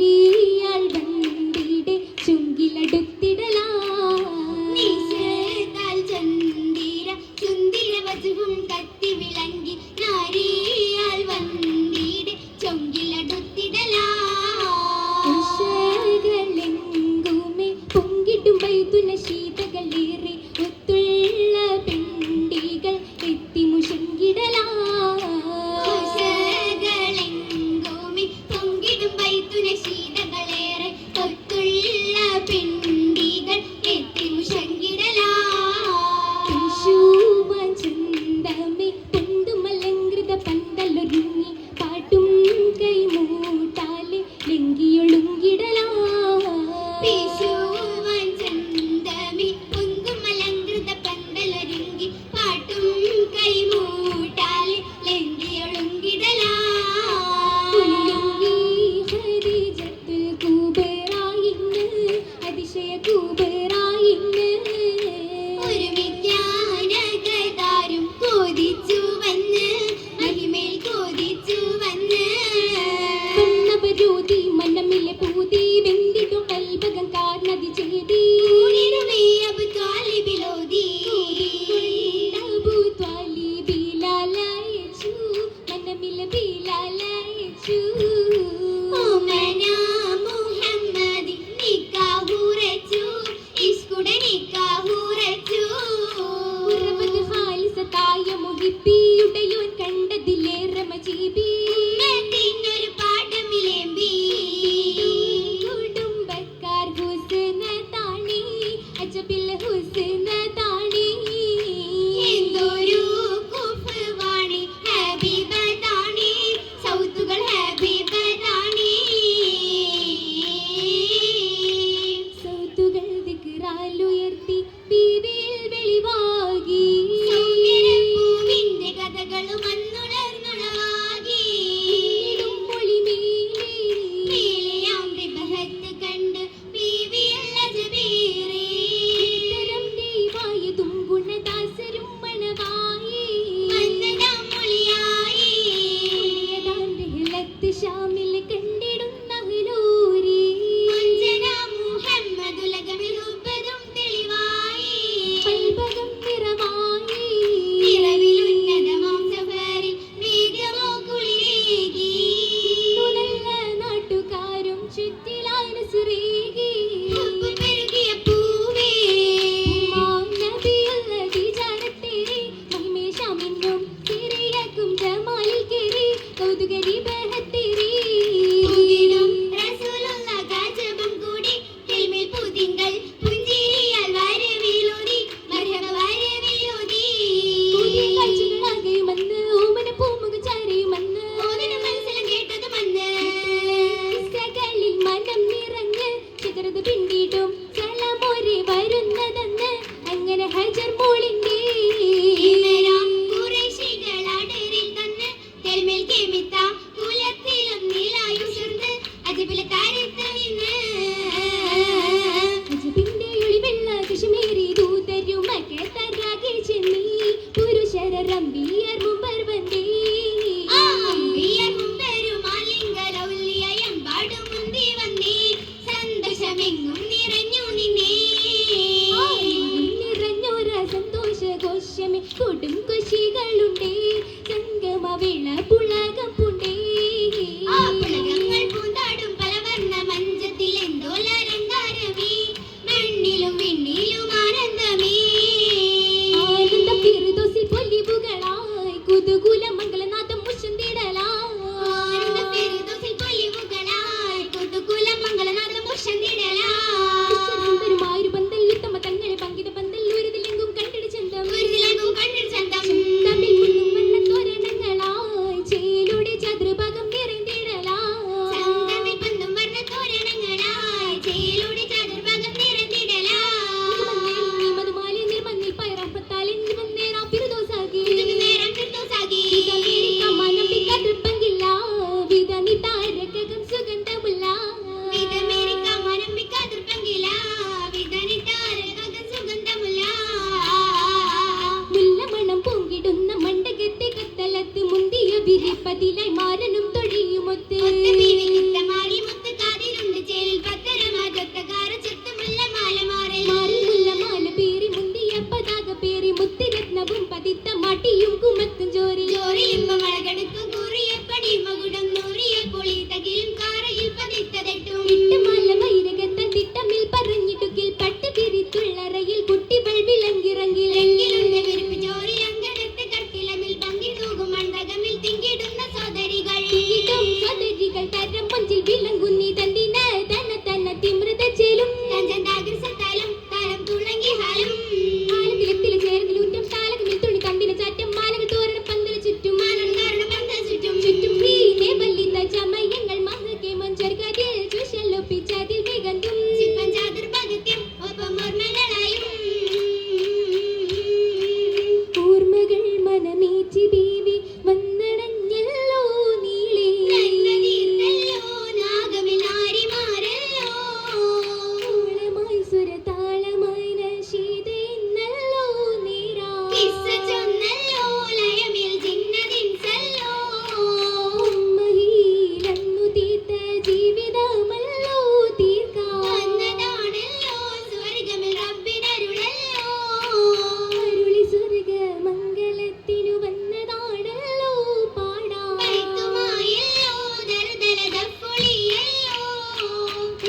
കുരുവിയാൽ വണ്ടിയുടെ ചുങ്കിലടുത്തിടലാൽ ചന്തീര ചുന്തിര വജുവും കത്തി വിളങ്കി നാരിയാൽ വണ്ടിയുടെ ചുങ്കിലടുത്തിടലാശകളെങ്കുമേ പൊങ്കിടും വൈതുല ശീതകളേറെ ഒത്തുള്ള शामिल कर മാരനും തൊഴിയുമൊത്ത്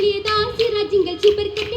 लिए डांस तेरा जिंगल छिपर के